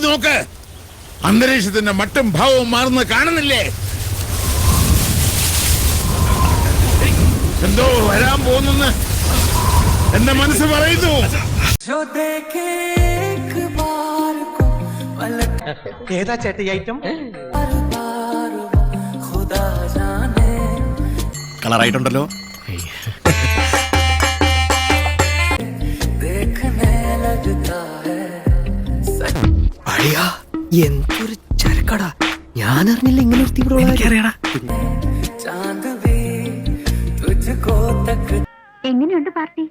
ഒന്ന് നോക്ക്. അന്തരീക്ഷത്തിന്റെ മട്ടും ഭാവവും മാറുന്ന കാണുന്നില്ലേ? എന്തോ വരാൻ പോകുന്നെന്ന് എന്റെ മനസ്സ് പറയുന്നു. ഏതാ ചേട്ടി ഐറ്റം കളറായിട്ടുണ്ടല്ലോ അളിയാ എന്തൊരു ചരക്കടാ. ഞാൻ അറിഞ്ഞില്ല ഇങ്ങനെ ഒരു തീവ്ര എനിക്കറിയടാ. എങ്ങനെയുണ്ട് പാർട്ടി?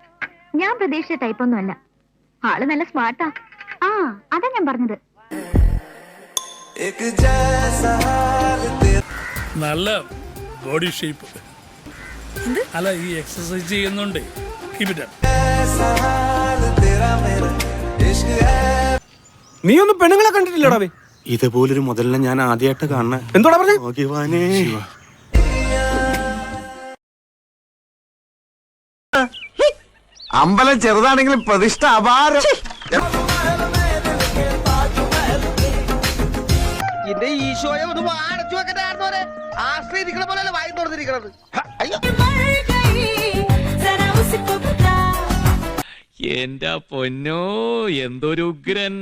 ഞാൻ പ്രതീക്ഷിച്ച ടൈപ്പൊന്നും അല്ല. ആൾ നല്ല സ്മാർട്ടാ ആ. അതാ ഞാൻ പറഞ്ഞത്. നല്ല ബോഡി ഷേപ്പ് അല്ല ഈ എക്സസൈസ് ചെയ്യുന്നുണ്ട്. കീപ് ഇറ്റ് അപ്പ് നീ ഒന്നും പെണ്ണുങ്ങളെ കണ്ടിട്ടില്ലടാ ഇതുപോലൊരു മുതലിനെ ഞാൻ ആദ്യമായിട്ട് കാണണേ എന്തോടാ പറഞ്ഞേ? അമ്പലം ചെറുതാണെങ്കിലും പ്രതിഷ്ഠ അപാരം. എന്റെ ഈശോയെ ഒന്ന് അടച്ചു വെക്കണ്ടായിരുന്നോരെ ആശ്രയിരിക്കണ പോലെ വായി തുറന്നിരിക്കണത്. അയ്യോ. എന്റെ പൊന്നോ എന്തൊരു ഉഗ്രൻ.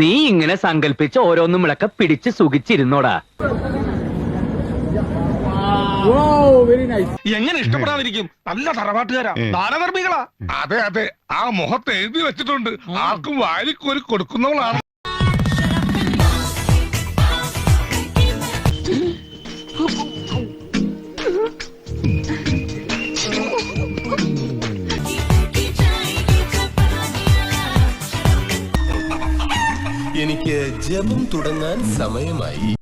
നീ ഇങ്ങനെ സങ്കല്പിച്ച് ഓരോന്നും വിളക്ക പിടിച്ച് സുഖിച്ചിരുന്നോടാ. എങ്ങനെ ഇഷ്ടപ്പെടാതിരിക്കും? നല്ല തറവാട്ടുകാരാ ദാനധർമ്മികളാ അതെ അതെ. ആ മുഖത്ത് എഴുതി വെച്ചിട്ടുണ്ട്. ആർക്കും വാരിക്കോരി കൊടുക്കുന്നവളാണ്. എനിക്ക് ജപം തുടങ്ങാൻ സമയമായി.